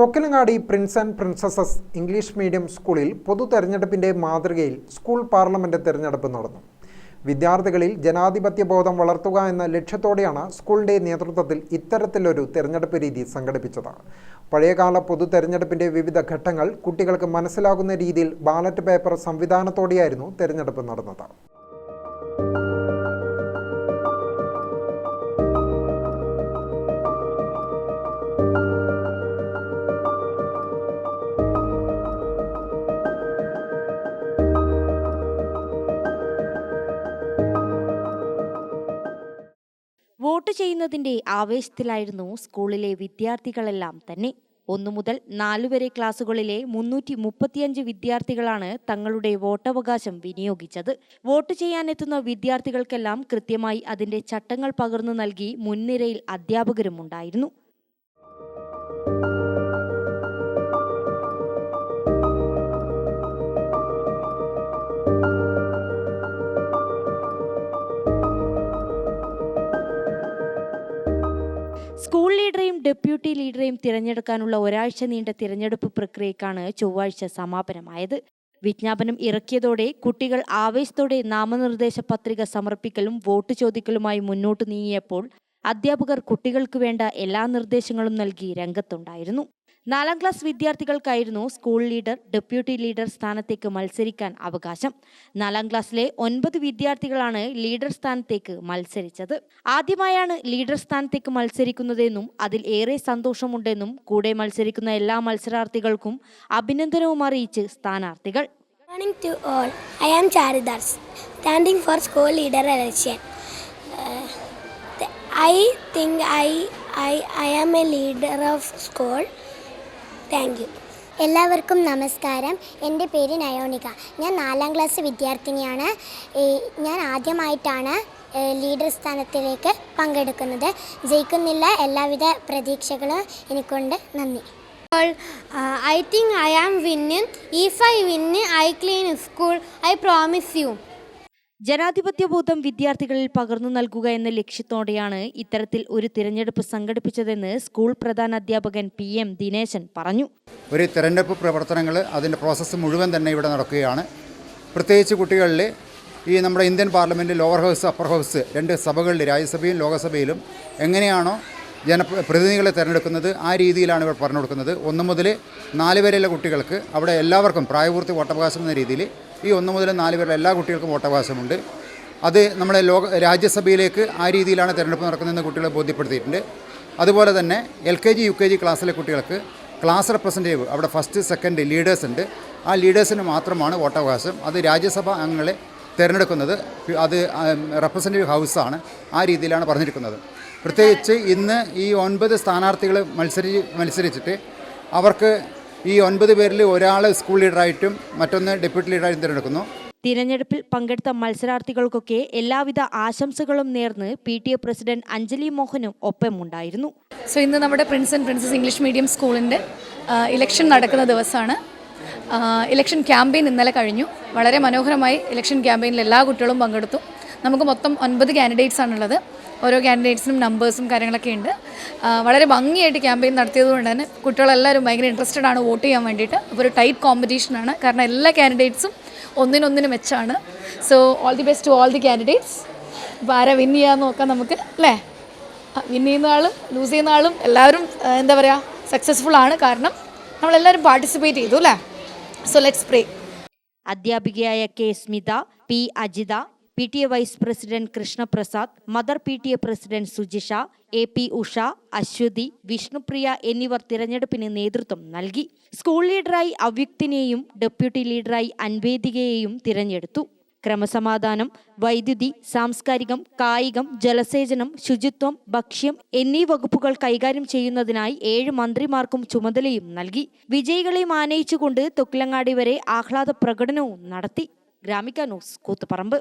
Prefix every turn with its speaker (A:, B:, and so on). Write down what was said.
A: Thokkilangadi prince and princesses English medium സ്കൂളിൽ പൊതു തെരഞ്ഞെടുപ്പിന്റെ മാതൃകയിൽ സ്കൂൾ പാർലമെന്റ് തെരഞ്ഞെടുപ്പ് നടന്നു. വിദ്യാർത്ഥികളിൽ ജനാധിപത്യ ബോധം വളർത്തുക എന്ന ലക്ഷ്യത്തോടെയാണ് സ്കൂളിന്റെ നേതൃത്വത്തിൽ ഇത്തരത്തിലൊരു തെരഞ്ഞെടുപ്പ് രീതി സംഘടിപ്പിച്ചത്. പഴയകാല പൊതു തെരഞ്ഞെടുപ്പിന്റെ വിവിധ ഘട്ടങ്ങൾ കുട്ടികൾക്ക് മനസ്സിലാകുന്ന രീതിയിൽ ബാലറ്റ് പേപ്പർ സംവിധാനത്തോടെയായിരുന്നു തെരഞ്ഞെടുപ്പ് നടന്നത്.
B: വോട്ട് ചെയ്യുന്നതിന്റെ ആവേശത്തിലായിരുന്നു സ്കൂളിലെ വിദ്യാർത്ഥികളെല്ലാം തന്നെ. ഒന്നു മുതൽ നാലു വരെ ക്ലാസുകളിലെ മുന്നൂറ്റി മുപ്പത്തിയഞ്ച് വിദ്യാർത്ഥികളാണ് തങ്ങളുടെ വോട്ടവകാശം വിനിയോഗിച്ചത്. വോട്ട് ചെയ്യാനെത്തുന്ന വിദ്യാർത്ഥികൾക്കെല്ലാം കൃത്യമായി അതിന്റെ ചട്ടങ്ങൾ പകർന്നു നൽകി മുൻനിരയിൽ അധ്യാപകരും ഉണ്ടായിരുന്നു സ്കൂൾ ലീഡറെയും ഡെപ്യൂട്ടി ലീഡറെയും തിരഞ്ഞെടുക്കാനുള്ള ഒരാഴ്ച നീണ്ട തിരഞ്ഞെടുപ്പ് പ്രക്രിയക്കാണ് ചൊവ്വാഴ്ച സമാപനമായത്. വിജ്ഞാപനം ഇറക്കിയതോടെ കുട്ടികൾ ആവേശത്തോടെ നാമനിർദ്ദേശ പത്രിക സമർപ്പിക്കലും വോട്ട് ചോദിക്കലുമായി മുന്നോട്ട് നീങ്ങിയപ്പോൾ അധ്യാപകർ കുട്ടികൾക്ക് വേണ്ട എല്ലാ നിർദ്ദേശങ്ങളും നൽകി രംഗത്തുണ്ടായിരുന്നു. നാലാം ക്ലാസ് വിദ്യാർത്ഥികൾക്കായിരുന്നു സ്കൂൾ ലീഡർ ഡെപ്യൂട്ടി ലീഡർ സ്ഥാനത്തേക്ക് മത്സരിക്കാൻ അവകാശം. നാലാം ക്ലാസ്സിലെ ഒൻപത് വിദ്യാർത്ഥികളാണ് ലീഡർ സ്ഥാനത്തേക്ക് മത്സരിച്ചത്. ആദ്യമായാണ് ലീഡർ സ്ഥാനത്തേക്ക് മത്സരിക്കുന്നതെന്നും അതിൽ ഏറെ സന്തോഷമുണ്ടെന്നും കൂടെ മത്സരിക്കുന്ന എല്ലാ മത്സരാർത്ഥികൾക്കും അഭിനന്ദനവും അറിയിച്ച് സ്ഥാനാർത്ഥികൾ.
C: Morning to all I am Charidas, standing for school leader. I think I think I, I, I am a leader of you. എല്ലാവർക്കും നമസ്കാരം. എന്റെ പേര് നയോണിക. ഞാൻ നാലാം ക്ലാസ് വിദ്യാർത്ഥിനിയാണ്. ഞാൻ ആദ്യമായിട്ടാണ് ലീഡർ സ്ഥാനത്തിലേക്ക് പങ്കെടുക്കുന്നത്. ജയിക്കുന്നില്ല. എല്ലാവിധ പ്രതീക്ഷകളും എനിക്കുണ്ട്. നന്ദി.
D: I think I am winning if I win I clean school I promise promise you.
B: ജനാധിപത്യ ബോധം വിദ്യാർത്ഥികളിൽ പകർന്നു നൽകുക എന്ന ലക്ഷ്യത്തോടെയാണ് ഇത്തരത്തിൽ ഒരു തിരഞ്ഞെടുപ്പ് സംഘടിപ്പിച്ചതെന്ന് സ്കൂൾ പ്രധാന അധ്യാപകൻ പി എം ദിനേശൻ പറഞ്ഞു
E: ഒരു തിരഞ്ഞെടുപ്പ് പ്രവർത്തനങ്ങൾ അതിന്റെ പ്രോസസ്സ് മുഴുവൻ തന്നെ ഇവിടെ നടക്കുകയാണ് പ്രത്യേകിച്ച് കുട്ടികളിൽ ഈ നമ്മുടെ Indian parliament lower house upper house രണ്ട് സഭകളിൽ രാജ്യസഭയും ലോകസഭയിലും എങ്ങനെയാണോ ജനപ്രതിനിധികളെ തിരഞ്ഞെടുക്കുന്നത് ആ രീതിയിലാണ് ഇവർ പറഞ്ഞു കൊടുക്കുന്നത് ഒന്ന് മുതൽ നാല് വരെയുള്ള കുട്ടികൾക്ക് അവിടെ എല്ലാവർക്കും പ്രായപൂർത്തി വോട്ടവകാശം എന്ന രീതിയിൽ ഈ ഒന്ന് മുതൽ നാല് പേരുടെ എല്ലാ കുട്ടികൾക്കും വോട്ടവകാശമുണ്ട് അത് നമ്മുടെ ലോക രാജ്യസഭയിലേക്ക് ആ രീതിയിലാണ് തിരഞ്ഞെടുപ്പ് നടക്കുന്നതെന്ന് കുട്ടികളെ ബോധ്യപ്പെടുത്തിയിട്ടുണ്ട്. അതുപോലെ തന്നെ L K G U K G ക്ലാസ്സിലെ കുട്ടികൾക്ക് ക്ലാസ് റെപ്രസെന്റേറ്റീവ് അവിടെ ഫസ്റ്റ് സെക്കൻഡ് ലീഡേഴ്സ് ഉണ്ട്. ആ ലീഡേഴ്സിന് മാത്രമാണ് വോട്ടവകാശം അത് രാജ്യസഭ അംഗങ്ങളെ തിരഞ്ഞെടുക്കുന്നത് അത് റെപ്രസെന്റേറ്റീവ് ഹൗസാണ്. ആ രീതിയിലാണ് പറഞ്ഞിരിക്കുന്നത്. പ്രത്യേകിച്ച് ഇന്ന് ഈ ഒൻപത് സ്ഥാനാർത്ഥികൾ മത്സരി മത്സരിച്ചിട്ട് അവർക്ക് ഈ ഒൻപത് പേരിൽ ഒരാൾ സ്കൂൾ ലീഡറായിട്ടും മറ്റൊന്ന് ഡെപ്യൂട്ടി ലീഡറായിട്ടും തിരഞ്ഞെടുക്കുന്നു.
B: തിരഞ്ഞെടുപ്പിൽ പങ്കെടുത്ത മത്സരാർത്ഥികൾക്കൊക്കെ എല്ലാവിധ ആശംസകളും നേർന്ന് P T A president Anjali മോഹനും ഒപ്പമുണ്ടായിരുന്നു.
F: സോ ഇന്ന് നമ്മുടെ prince and princess English medium സ്കൂളിന്റെ ഇലക്ഷൻ നടക്കുന്ന ദിവസമാണ്. ഇലക്ഷൻ ക്യാമ്പയിൻ ഇന്നലെ കഴിഞ്ഞു. വളരെ മനോഹരമായി ഇലക്ഷൻ ക്യാമ്പയിനിൽ എല്ലാ കുട്ടികളും പങ്കെടുത്തു. നമുക്ക് മൊത്തം ഒൻപത് കാൻഡിഡേറ്റ്സ് ആണുള്ളത്. ഓരോ കാൻഡിഡേറ്റ്സിനും നമ്പേഴ്സും കാര്യങ്ങളൊക്കെ ഉണ്ട്. വളരെ ഭംഗിയായിട്ട് ക്യാമ്പയിൻ നടത്തിയതുകൊണ്ട് തന്നെ കുട്ടികളെല്ലാവരും ഭയങ്കര ഇൻട്രസ്റ്റഡ് ആണ് വോട്ട് ചെയ്യാൻ വേണ്ടിയിട്ട്. അപ്പോൾ ഒരു ടൈറ്റ് കോമ്പറ്റീഷനാണ് കാരണം എല്ലാ കാൻഡിഡേറ്റ്സും ഒന്നിനൊന്നിന് മെച്ചാണ്. So all the best to all the candidates അപ്പോൾ ആരാ വിൻ ചെയ്യാന്ന് നോക്കാം നമുക്ക് അല്ലേ? വിൻ ചെയ്യുന്ന ആളും ലൂസ് ചെയ്യുന്ന ആളും എല്ലാവരും എന്താ പറയുക സക്സസ്ഫുൾ ആണ്. കാരണം നമ്മളെല്ലാവരും പാർട്ടിസിപ്പേറ്റ് ചെയ്തു അല്ലേ? സോ ലെറ്റ്സ് പ്രേ
B: അധ്യാപികയായ K Smitha P Ajitha P T A vice president Krishnaprasad mother P T A president Sujisha A P Usha Aswathy Vishnupriya എന്നിവർ തിരഞ്ഞെടുപ്പിന് നേതൃത്വം നൽകി. സ്കൂൾ ലീഡറായി അവ്യുക്തിനെയും ഡെപ്യൂട്ടി ലീഡറായി അൻവേദികയെയും തിരഞ്ഞെടുത്തു. ക്രമസമാധാനം വൈദ്യുതി സാംസ്കാരികം കായികം ജലസേചനം ശുചിത്വം ഭക്ഷ്യം എന്നീ വകുപ്പുകൾ കൈകാര്യം ചെയ്യുന്നതിനായി ഏഴ് മന്ത്രിമാർക്കും ചുമതലയും നൽകി. വിജയികളെ മാനയിച്ചുകൊണ്ട് തൊക്കിലങ്ങാടി വരെ ആഹ്ലാദ പ്രകടനവും നടത്തി. ഗ്രാമിക ന്യൂസ് കൂത്തുപറമ്പ്.